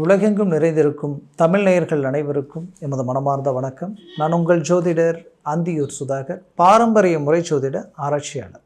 உலகெங்கும் நிறைந்திருக்கும் தமிழ் நேயர்கள் அனைவருக்கும் எமது மனமார்ந்த வணக்கம். நான் உங்கள் ஜோதிடர் அந்தியூர் சுதாகர் பாரம்பரிய முறை ஜோதிட ஆராய்ச்சியாளர்.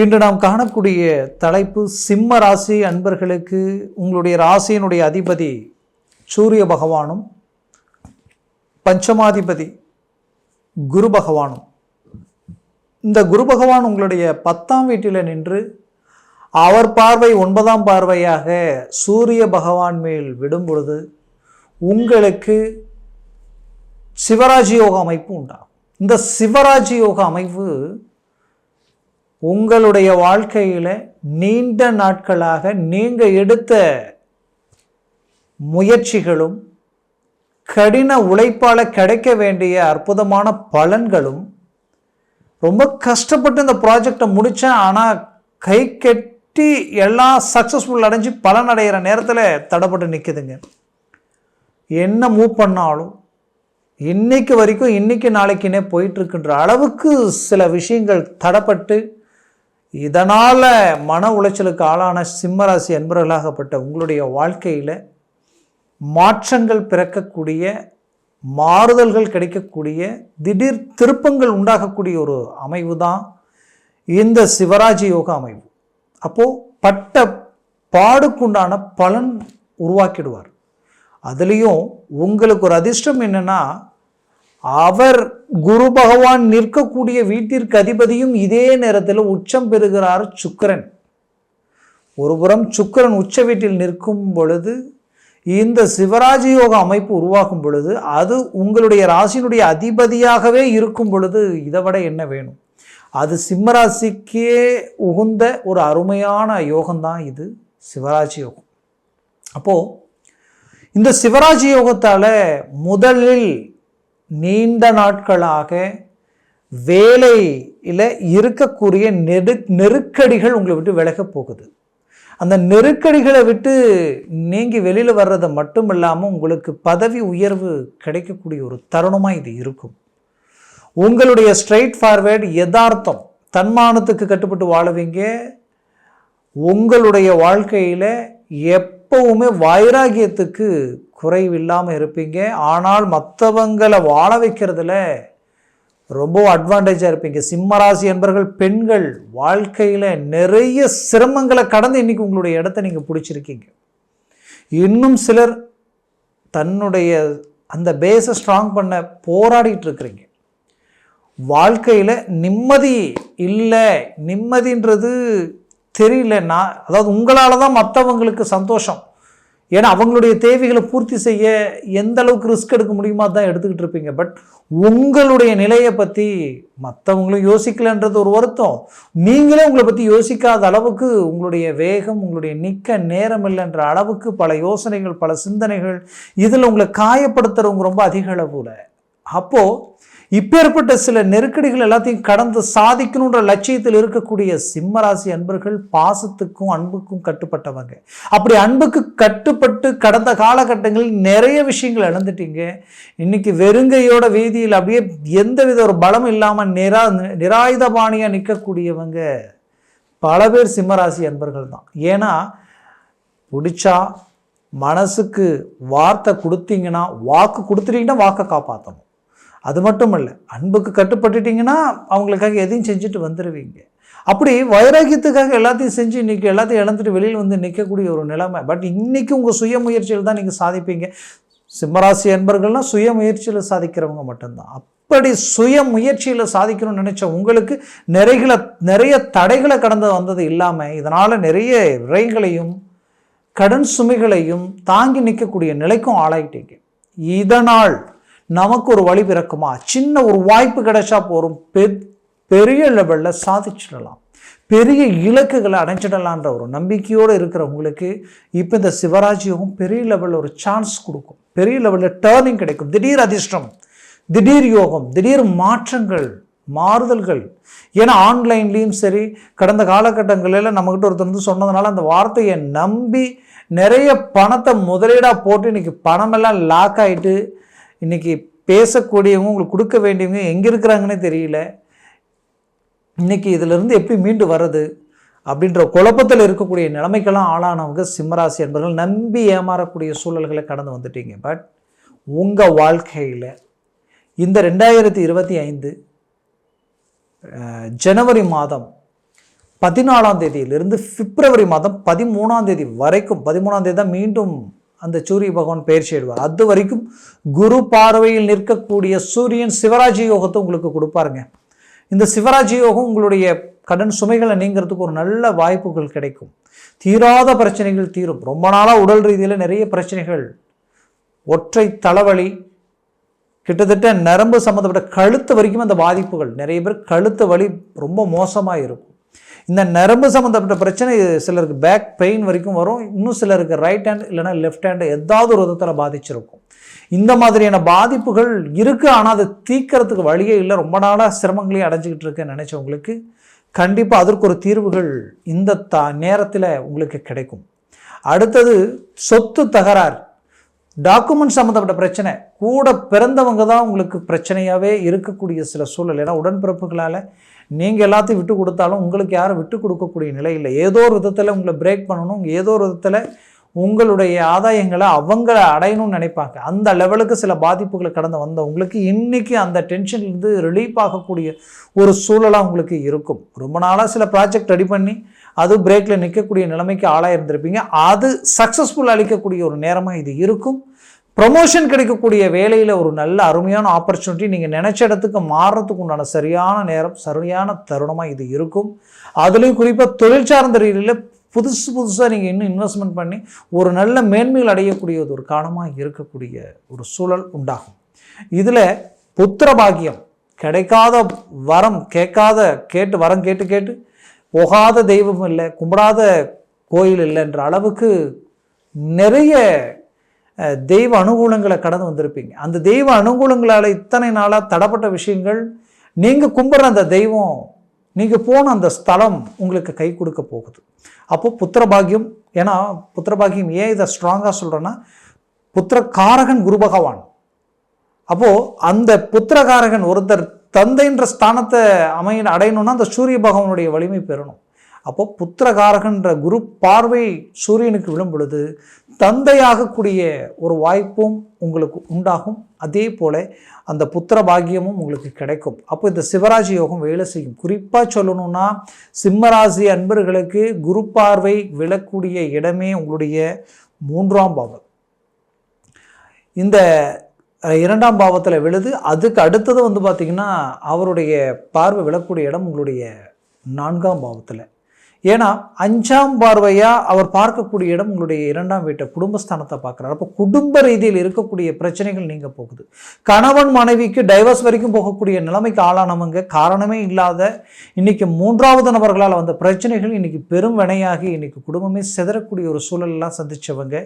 இன்று நாம் காணக்கூடிய தலைப்பு சிம்ம ராசி அன்பர்களுக்கு உங்களுடைய ராசியினுடைய அதிபதி சூரிய பகவானும் பஞ்சமாதிபதி குரு பகவானும். இந்த குரு பகவான் உங்களுடைய பத்தாம் வீட்டில் நின்று அவர் பார்வை ஒன்பதாம் பார்வையாக சூரிய பகவான் மேல் விடும் பொழுது உங்களுக்கு சிவராஜ் யோக அமைப்பு உண்டாகும். இந்த சிவராஜ் யோக அமைப்பு உங்களுடைய வாழ்க்கையில் நீண்ட நாட்களாக நீங்கள் எடுத்த முயற்சிகளும் கடின உழைப்பால் கிடைக்க வேண்டிய அற்புதமான பலன்களும் ரொம்ப கஷ்டப்பட்டு இந்த ப்ராஜெக்டை முடித்தேன் ஆனால் கை கெட்டி எல்லாம் சக்ஸஸ்ஃபுல் அடைஞ்சு பலன் அடைகிற நேரத்தில் தடைப்பட்டு நிற்குதுங்க என்ன மூவ் பண்ணாலும் இன்னைக்கு வரைக்கும் இன்னைக்கு நாளைக்குன்னே போயிட்டுருக்குன்ற அளவுக்கு சில விஷயங்கள் தடைப்பட்டு இதனால் மன உளைச்சலுக்கு ஆளான சிம்மராசி அன்பர்களாகப்பட்ட உங்களுடைய வாழ்க்கையில் மாற்றங்கள் பிறக்கக்கூடிய மாறுதல்கள் கிடைக்கக்கூடிய திடீர் திருப்பங்கள் உண்டாகக்கூடிய ஒரு அமைவு தான் இந்த சிவராஜ் யோக அமைவு. அப்போது பட்ட பாடுக்குண்டான பலன் உருவாக்கிடுவார். அதுலேயும் உங்களுக்கு ஒரு அதிர்ஷ்டம் என்னன்னா அவர் குரு பகவான் நிற்கக்கூடிய வீட்டிற்கு அதிபதியும் இதே நேரத்தில் உச்சம் பெறுகிறார் சுக்கரன். ஒருபுறம் சுக்கிரன் உச்ச வீட்டில் நிற்கும் பொழுது இந்த சிவராஜயோக அமைப்பு உருவாகும் பொழுது அது உங்களுடைய ராசியினுடைய அதிபதியாகவே இருக்கும் பொழுது இதை விட என்ன வேணும்? அது சிம்மராசிக்கே உகுந்த ஒரு அருமையான யோகம்தான் இது சிவராஜ் யோகம். அப்போது இந்த சிவராஜ் யோகத்தால் முதலில் நீண்ட நாட்களாக வேலையில் இருக்கக்கூடிய நெரு நெருக்கடிகள் உங்களை விட்டு விலகப் போகுது. அந்த நெருக்கடிகளை விட்டு நீங்கி வெளியில் வர்றது மட்டும் இல்லாமல் உங்களுக்கு பதவி உயர்வு கிடைக்கக்கூடிய ஒரு தருணமாக இது இருக்கும். உங்களுடைய ஸ்ட்ரைட் ஃபார்வேர்டு யதார்த்தம் தன்மானத்துக்கு கட்டுப்பட்டு வாழுவீங்க. உங்களுடைய வாழ்க்கையில் எப்பவுமே வைராகியத்துக்கு குறைவில்லாமல் இருப்பீங்க. ஆனால் மற்றவங்களை வாழ வைக்கிறதுல ரொம்ப அட்வான்டேஜாக இருப்பீங்க. சிம்மராசி என்பர்கள் பெண்கள் வாழ்க்கையில் நிறைய சிரமங்களை கடந்து இன்றைக்கி உங்களுடைய இடத்த நீங்கள் பிடிச்சிருக்கீங்க. இன்னும் சிலர் தன்னுடைய அந்த பேஸை ஸ்ட்ராங் பண்ண போராடிட்டு இருக்கிறீங்க. வாழ்க்கையில் நிம்மதி இல்லை. நிம்மதின்றது தெரியலன்னா அதாவது உங்களால் தான் மற்றவங்களுக்கு சந்தோஷம். ஏன்னா அவங்களுடைய தேவைகளை பூர்த்தி செய்ய எந்த அளவுக்கு ரிஸ்க் எடுக்க முடியுமா தான் எடுத்துக்கிட்டு இருப்பீங்க. பட் உங்களுடைய நிலையை பற்றி மற்றவங்களும் யோசிக்கலன்றது ஒரு வருத்தம். நீங்களே உங்களை பற்றி யோசிக்காத அளவுக்கு உங்களுடைய வேகம் உங்களுடைய நிற்க நேரம் இல்லைன்ற அளவுக்கு பல யோசனைகள் பல சிந்தனைகள் இதில் உங்களை காயப்படுத்துகிறவங்க ரொம்ப அதிக அளவில். அப்போது இப்பேற்பட்ட சில நெருக்கடிகள் எல்லாத்தையும் கடந்து சாதிக்கணுன்ற லட்சியத்தில் இருக்கக்கூடிய சிம்மராசி அன்பர்கள் பாசத்துக்கும் அன்புக்கும் கட்டுப்பட்டவங்க. அப்படி அன்புக்கு கட்டுப்பட்டு கடந்த காலகட்டங்களில் நிறைய விஷயங்கள் இழந்துட்டீங்க. இன்னைக்கு வெறுங்கையோட வீதியில் அப்படியே எந்தவித ஒரு பலம் இல்லாமல் நிரா நிராயுதபாணியாக நிற்கக்கூடியவங்க பல பேர் சிம்மராசி அன்பர்கள் தான். ஏன்னா பிடிச்சா மனசுக்கு வார்த்தை கொடுத்தீங்கன்னா வாக்கு கொடுத்துட்டீங்கன்னா வாக்கை காப்பாற்றணும் அது மட்டும் இல்லை அன்புக்கு கட்டுப்பட்டுட்டிங்கன்னா அவங்களுக்காக எதையும் செஞ்சுட்டு வந்துடுவீங்க அப்படி வைராக்கியத்துக்காக எல்லாத்தையும் செஞ்சு இன்றைக்கி எல்லாத்தையும் இழந்துட்டு வெளியில் வந்து நிற்கக்கூடிய ஒரு நிலைமை. பட் இன்றைக்கி உங்கள் சுய முயற்சியில் தான் நீங்கள் சாதிப்பீங்க. சிம்மராசி அன்பர்கள்னால் சுய முயற்சியில் சாதிக்கிறவங்க மட்டும்தான். அப்படி சுய முயற்சியில் சாதிக்கணும்னு நினச்ச உங்களுக்கு நிறைகளை நிறைய தடைகளை கடந்து வந்தது இல்லாமல் இதனால் நிறைய விரைகளையும் கடன் சுமைகளையும் தாங்கி நிற்கக்கூடிய நிலைக்கும் ஆளாயிட்டீங்க. இதனால் நமக்கு ஒரு வழி பிறக்குமா? சின்ன ஒரு வாய்ப்பு கிடைச்சா போகும் பெ பெரிய லெவலில் சாதிச்சிடலாம். பெரிய இலக்குகளை அடைஞ்சிடலான்ற ஒரு நம்பிக்கையோடு இருக்கிறவங்களுக்கு இப்போ இந்த சிவராஜ் யோகம் பெரிய லெவலில் ஒரு சான்ஸ் கொடுக்கும். பெரிய லெவலில் டேர்னிங் கிடைக்கும். திடீர் அதிர்ஷ்டம் திடீர் யோகம் திடீர் மாற்றங்கள் மாறுதல்கள். ஏன்னா ஆன்லைன்லேயும் சரி கடந்த காலகட்டங்களில் நம்மக்கிட்ட ஒருத்தர் வந்து சொன்னதுனால அந்த வார்த்தையை நம்பி நிறைய பணத்தை முதலீடாக போட்டு இன்றைக்கி பணமெல்லாம் லாக் ஆகிட்டு இன்றைக்கி பேசக்கூடியவங்க உங்களுக்கு கொடுக்க வேண்டியவங்க எங்கே இருக்கிறாங்கன்னே தெரியல. இன்றைக்கி இதிலிருந்து எப்படி மீண்டு வர்றது அப்படின்ற குழப்பத்தில் இருக்கக்கூடிய நிலைமைக்கெல்லாம் ஆளானவங்க சிம்மராசி என்பவர்கள் நம்பி ஏமாறக்கூடிய சூழல்களை கடந்து வந்துட்டீங்க. பட் உங்கள் வாழ்க்கையில் இந்த ரெண்டாயிரத்தி இருபத்தி ஐந்து ஜனவரி மாதம் பதினாலாம் தேதியிலிருந்து பிப்ரவரி மாதம் பதிமூணாம் தேதி வரைக்கும் பதிமூணாம் தேதி தான் மீண்டும் அந்த சூரிய பகவான் பயிற்சி ஆயிடுவார் அது வரைக்கும் குரு பார்வையில் நிற்கக்கூடிய சூரியன் சிவராஜ் யோகத்தை உங்களுக்கு கொடுப்பாருங்க. இந்த சிவராஜ் யோகம் உங்களுடைய கடன் சுமைகளை நீங்கிறதுக்கு ஒரு நல்ல வாய்ப்புகள் கிடைக்கும். தீராத பிரச்சனைகள் தீரும். ரொம்ப நாளாக உடல் ரீதியில் நிறைய பிரச்சனைகள். ஒற்றை தலைவலி கிட்டத்தட்ட நரம்பு சம்மந்தப்பட்ட கழுத்து வரைக்கும் அந்த பாதிப்புகள். நிறைய பேர் கழுத்து வலி ரொம்ப மோசமாக இருக்கும் இந்த நரம்பு சம்மந்தப்பட்ட பிரச்சனை சிலருக்கு பேக் பெயின் வரைக்கும் வரும். இன்னும் சிலருக்கு ரைட் ஹேண்ட் இல்லைன்னா லெஃப்ட் ஹேண்டு ஏதாவது ஒரு விதத்தில் பாதிச்சிருக்கும். இந்த மாதிரியான பாதிப்புகள் இருக்குது ஆனால் அதை தீக்கிறதுக்கு வழியே இல்லை. ரொம்ப நாளாக சிரமங்களையும் அடைஞ்சிக்கிட்டு இருக்கேன்னு நினச்சவங்களுக்கு கண்டிப்பாக அதற்கு ஒரு தீர்வுகள் இந்த த நேரத்தில் உங்களுக்கு கிடைக்கும். அடுத்தது சொத்து தகராறு. டாக்குமெண்ட் சம்மந்தப்பட்ட பிரச்சனை. கூட பிறந்தவங்க தான் உங்களுக்கு பிரச்சனையாகவே இருக்கக்கூடிய சில சூழல். ஏன்னா உடன்பிறப்புகளால் நீங்கள் எல்லாத்தையும் விட்டு கொடுத்தாலும் உங்களுக்கு யாரும் விட்டு கொடுக்கக்கூடிய நிலை இல்லை. ஏதோ ஒரு விதத்தில் உங்களை பிரேக் பண்ணணும். ஏதோ ஒரு விதத்தில் உங்களுடைய ஆதாயங்களை அவங்கள அடையணும்னு நினைப்பாங்க. அந்த லெவலுக்கு சில பாதிப்புகளை கடந்து வந்த உங்களுக்கு இன்றைக்கி அந்த டென்ஷன்லேருந்து ரிலீஃப் ஆகக்கூடிய ஒரு சூழலாக உங்களுக்கு இருக்கும். ரொம்ப நாளாக சில ப்ராஜெக்ட் ரெடி பண்ணி அது பிரேக்கில் நிற்கக்கூடிய நிலைமைக்கு ஆளாக இருந்திருப்பீங்க அது சக்ஸஸ்ஃபுல் அளிக்கக்கூடிய ஒரு நேரமாக இது இருக்கும். ப்ரொமோஷன் கிடைக்கக்கூடிய வேலையில் ஒரு நல்ல அருமையான ஆப்பர்ச்சுனிட்டி நீங்கள் நினச்ச இடத்துக்கு மாறுறதுக்கு உண்டான சரியான நேரம் சரியான தருணமாக இது இருக்கும். அதுலேயும் குறிப்பாக தொழில் சார்ந்த ரீதியில் புதுசு புதுசாக நீங்கள் இன்னும் இன்வெஸ்ட்மெண்ட் பண்ணி ஒரு நல்ல மேன்மைகள் அடையக்கூடிய ஒரு காலமாக இருக்கக்கூடிய ஒரு சூழல் உண்டாகும். இதில் புத்திர பாக்கியம் கிடைக்காத வரம் கேட்காத கேட்டு வரம் கேட்டு கேட்டு போகாத தெய்வம் இல்லை கும்பிடாத கோயில் இல்லைன்ற அளவுக்கு நிறைய தெய்வ அனுகூலங்களை கடந்து வந்திருப்பீங்க. அந்த தெய்வ அனுகூலங்களால் இத்தனை நாளாக தடப்பட்ட விஷயங்கள் நீங்கள் கும்பிட்ற அந்த தெய்வம் நீங்கள் போன அந்த ஸ்தலம் உங்களுக்கு கை கொடுக்க போகுது. அப்போது புத்திரபாகியம் ஏன்னா புத்திரபாகியம் ஏன் இதை ஸ்ட்ராங்காக சொல்கிறேன்னா புத்திரகாரகன் குரு பகவான். அப்போது அந்த புத்திரகாரகன் ஒருத்தர் தந்தைன்ற ஸ்தானத்தை அமைய அடையணும்னா அந்த சூரிய பகவானுடைய வலிமை பெறணும். அப்போ புத்திரகாரகன்ற குரு பார்வை சூரியனுக்கு விழும் பொழுது தந்தையாகக்கூடிய ஒரு வாய்ப்பும் உங்களுக்கு உண்டாகும். அதே போல் அந்த புத்திர பாக்கியமும் உங்களுக்கு கிடைக்கும். அப்போ இந்த சிவராஜி யோகம் வேலை செய்யும். குறிப்பாக சொல்லணும்னா சிம்மராசி அன்பர்களுக்கு குரு பார்வை விழக்கூடிய இடமே உங்களுடைய மூன்றாம் பாவம். இந்த இரண்டாம் பாவத்தில் விழுது அதுக்கு அடுத்தது வந்து பார்த்திங்கன்னா அவருடைய பார்வை விழக்கூடிய இடம் உங்களுடைய நான்காம் பாவத்தில். ஏன்னா அஞ்சாம் பார்வையாக அவர் பார்க்கக்கூடிய இடம் உங்களுடைய இரண்டாம் வீட்டை குடும்பஸ்தானத்தை பார்க்குறாரு. அப்போ குடும்ப ரீதியில் இருக்கக்கூடிய பிரச்சனைகள் நீங்கள் போகுது. கணவன் மனைவிக்கு டைவர்ஸ் வரைக்கும் போகக்கூடிய நிலைமைக்கு ஆளானவங்க காரணமே இல்லாத இன்னைக்கு மூன்றாவது நபர்களால் வந்த பிரச்சனைகள் இன்னைக்கு பெரும் வினையாகி இன்றைக்கி குடும்பமே சிதறக்கூடிய ஒரு சூழலெல்லாம் சந்தித்தவங்க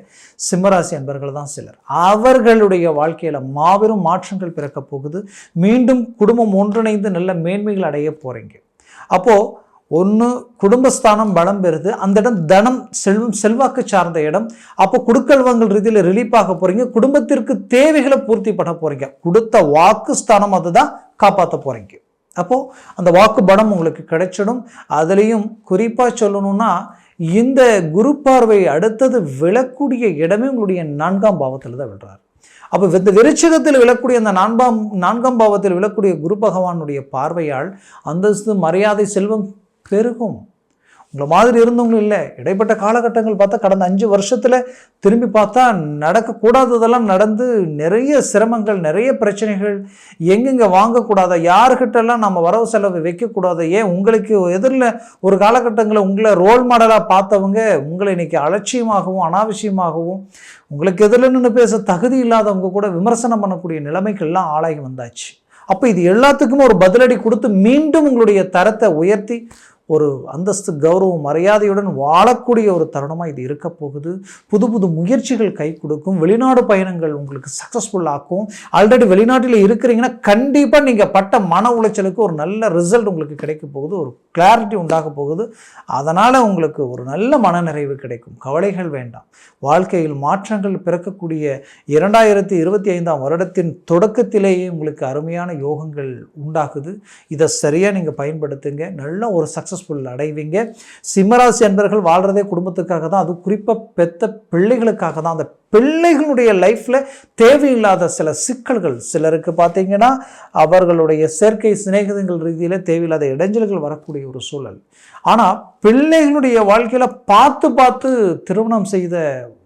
சிம்மராசி அன்பர்கள் தான் சிலர். அவர்களுடைய வாழ்க்கையில் மாபெரும் மாற்றங்கள் பிறக்க போகுது. மீண்டும் குடும்பம் ஒன்றிணைந்து நல்ல மேன்மைகள் அடைய போகிறீங்க அப்போது ஒன்று குடும்பஸ்தானம் பலம் பெறுது அந்த இடம் தனம் செல்வம் செல்வாக்கு சார்ந்த இடம். அப்போ குடுக்கல்வங்கள் ரீதியில் ரிலீஃப் ஆக போகிறீங்க குடும்பத்திற்கு தேவைகளை பூர்த்தி பண்ண போகிறீங்க கொடுத்த வாக்கு ஸ்தானம் அதுதான் காப்பாற்ற போகிறீங்க அப்போது அந்த வாக்கு பலம் உங்களுக்கு கிடைச்சிடும். அதுலேயும் குறிப்பாக சொல்லணும்னா இந்த குரு பார்வை அடுத்தது விழக்கூடிய இடமே உங்களுடைய நான்காம் பாவத்தில் தான் விழுறாரு. அப்போ இந்த விருச்சகத்தில் விழக்கூடிய அந்த நான்காம் நான்காம் பாவத்தில் விழக்கூடிய குரு பகவானுடைய பார்வையால் அந்தஸ்து மரியாதை செல்வம் பெருகும். உங்களை மாதிரி இருந்தவங்களும் இல்லை. இடைப்பட்ட காலகட்டங்கள் பார்த்தா கடந்த அஞ்சு வருஷத்தில் திரும்பி பார்த்தா நடக்கக்கூடாததெல்லாம் நடந்து நிறைய சிரமங்கள் நிறைய பிரச்சனைகள் எங்கெங்கே வாங்கக்கூடாத யாருக்கிட்டெல்லாம் நம்ம வரவு செலவு வைக்கக்கூடாத ஏன் உங்களுக்கு எதிரில் ஒரு காலகட்டங்களில் உங்களை ரோல் மாடலாக பார்த்தவங்க உங்களை இன்னைக்கு அலட்சியமாகவும் அனாவசியமாகவும் உங்களுக்கு எதிரில் நின்று பேச தகுதி இல்லாதவங்க கூட விமர்சனம் பண்ணக்கூடிய நிலைமைக்கெல்லாம் ஆளாகி வந்தாச்சு. அப்போ இது எல்லாத்துக்குமே ஒரு பதிலடி கொடுத்து மீண்டும் உங்களுடைய தரத்தை உயர்த்தி ஒரு அந்தஸ்து கௌரவம் மரியாதையுடன் வாழக்கூடிய ஒரு தருணமாக இது இருக்க போகுது. புது புது முயற்சிகள் கை கொடுக்கும். வெளிநாடு பயணங்கள் உங்களுக்கு சக்ஸஸ்ஃபுல் ஆக்கும். ஆல்ரெடி வெளிநாட்டில் இருக்கிறீங்கன்னா கண்டிப்பாக நீங்கள் பட்ட மன உளைச்சலுக்கு ஒரு நல்ல ரிசல்ட் உங்களுக்கு கிடைக்க போகுது. ஒரு கிளாரிட்டி உண்டாக போகுது. அதனால் உங்களுக்கு ஒரு நல்ல மனநிறைவு கிடைக்கும். கவலைகள் வேண்டாம். வாழ்க்கையில் மாற்றங்கள் பிறக்கக்கூடிய இரண்டாயிரத்தி இருபத்தி ஐந்தாம் வருடத்தின் தொடக்கத்திலேயே உங்களுக்கு அருமையான யோகங்கள் உண்டாகுது. இதை சரியாக நீங்கள் பயன்படுத்துங்க. நல்ல ஒரு சக்ஸஸ் சக்ஸஸ்ஃபுல் அடைவீங்க. சிம்மராசி அன்பர்கள் வாழ்கிறதே குடும்பத்துக்காக தான். அது குறிப்பாக பெத்த பிள்ளைகளுக்காக தான். அந்த பிள்ளைகளுடைய லைஃப்பில் தேவையில்லாத சில சிக்கல்கள். சிலருக்கு பார்த்தீங்கன்னா அவர்களுடைய செயற்கை சிநேகிதங்கள் ரீதியில் தேவையில்லாத இடைஞ்சல்கள் வரக்கூடிய ஒரு சூழல். ஆனால் பிள்ளைகளுடைய வாழ்க்கையில் பார்த்து பார்த்து திருமணம் செய்த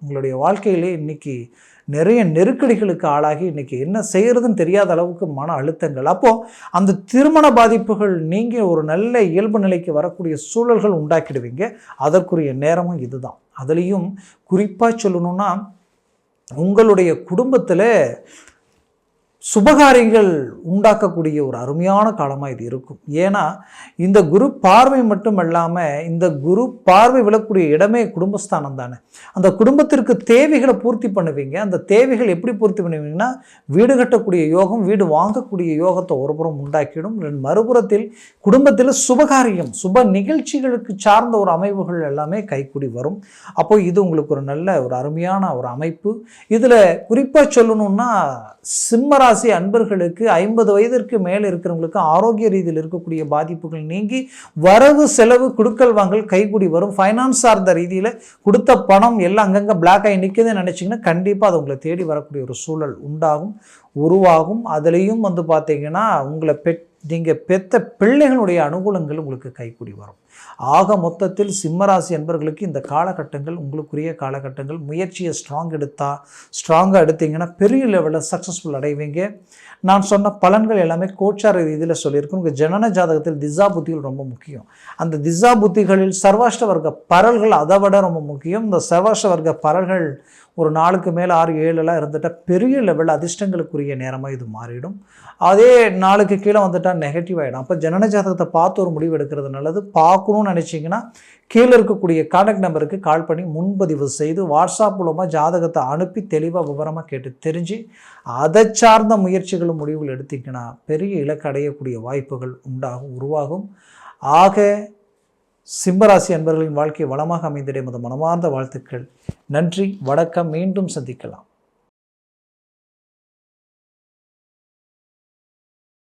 உங்களுடைய வாழ்க்கையிலே இன்னைக்கு நிறைய நெருக்கடிகளுக்கு ஆளாகி இன்றைக்கி என்ன செய்கிறதுன்னு தெரியாத அளவுக்கு மன அழுத்தங்கள். அப்போது அந்த திருமண பாதிப்புகள் நீங்கள் ஒரு நல்ல இயல்பு நிலைக்கு வரக்கூடிய சூழல்கள் உண்டாக்கிடுவீங்க. அதற்குரிய நேரமும் இதுதான். அதுலேயும் குறிப்பாக சொல்லணுன்னா உங்களுடைய குடும்பத்தில் சுபகாரியங்கள் உண்டாக்கக்கூடிய ஒரு அருமையான காலமாக இது இருக்கும். ஏன்னா இந்த குரு பார்வை மட்டும் இல்லாமல் இந்த குரு பார்வை விழக்கூடிய இடமே குடும்பஸ்தானம் தானே. அந்த குடும்பத்திற்கு தேவைகளை பூர்த்தி பண்ணுவீங்க. அந்த தேவைகள் எப்படி பூர்த்தி பண்ணுவீங்கன்னா வீடு கட்டக்கூடிய யோகம் வீடு வாங்கக்கூடிய யோகத்தை ஒருபுறம் உண்டாக்கிடும். மறுபுறத்தில் குடும்பத்தில் சுபகாரியம் சுப நிகழ்ச்சிகளுக்கு சார்ந்த ஒரு அமைப்புகள் எல்லாமே கைக்கூடி வரும். அப்போ இது உங்களுக்கு ஒரு நல்ல ஒரு அருமையான ஒரு அமைப்பு. இதில் குறிப்பாக சொல்லணும்னா சிம்மராசி அன்பர்களுக்கு ஐம்பது வயதிற்கு மேலே இருக்கிறவங்களுக்கு ஆரோக்கிய ரீதியில் இருக்கக்கூடிய பாதிப்புகள் நீங்கி வரவு செலவு கொடுக்கல் வாங்கல் கைகூடி வரும். ஃபைனான்ஸ் சார்ந்த ரீதியில் கொடுத்த பணம் எல்லாம் அங்கங்கே பிளாக் ஆகி நிற்குதுன்னு நினச்சிங்கன்னா கண்டிப்பாக அது உங்களை தேடி வரக்கூடிய ஒரு சூழல் உண்டாகும் உருவாகும். அதுலேயும் வந்து பார்த்தீங்கன்னா உங்களை பெட் நீங்கள் பெத்த பிள்ளைகளுடைய அனுகூலங்கள் உங்களுக்கு கைக்கூடி வரும். ஆக மொத்தத்தில் சிம்மராசி என்பர்களுக்கு இந்த காலகட்டங்கள் உங்களுக்குரிய காலகட்டங்கள் முயற்சியை ஸ்ட்ராங் எடுத்தால் ஸ்ட்ராங்காக எடுத்தீங்கன்னா பெரிய லெவலில் சக்ஸஸ்ஃபுல் அடைவீங்க. நான் சொன்ன பலன்கள் எல்லாமே கோச்சார ரீதியில் சொல்லியிருக்கேன். உங்கள் ஜனன ஜாதகத்தில் திசா புத்திகள் ரொம்ப முக்கியம். அந்த திசா புத்திகளில் சர்வாஷ்ட வர்க்க பரல்கள் அதை விட ரொம்ப முக்கியம். இந்த சர்வாஷ்ட வர்க்க பரல்கள் ஒரு நாளுக்கு மேலே ஆறு ஏழுலாம் இருந்துட்டால் பெரிய லெவல் அதிர்ஷ்டங்களுக்குரிய நேரமாக இது மாறிடும். அதே நாளுக்கு கீழே வந்துட்டால் நெகட்டிவ் ஆகிடும் அப்போ ஜனன ஜாதகத்தை பார்த்து ஒரு முடிவு எடுக்கிறது நல்லது. பார்க்கணும்னு நினச்சிங்கன்னா கீழே இருக்கக்கூடிய கான்டாக்ட் நம்பருக்கு கால் பண்ணி முன்பதிவு செய்து வாட்ஸ்அப் மூலமாக ஜாதகத்தை அனுப்பி தெளிவாக விவரமாக கேட்டு தெரிஞ்சு அதை சார்ந்த முயற்சிகளும் முடிவுகள் எடுத்திங்கன்னா பெரிய இலக்கு அடையக்கூடிய வாய்ப்புகள் உண்டாகும் உருவாகும். ஆக சிம்மராசி அன்பர்களின் வாழ்க்கை வளமாக அமைந்திட மனமார்ந்த வாழ்த்துக்கள். நன்றி வணக்கம் மீண்டும் சந்திக்கலாம்.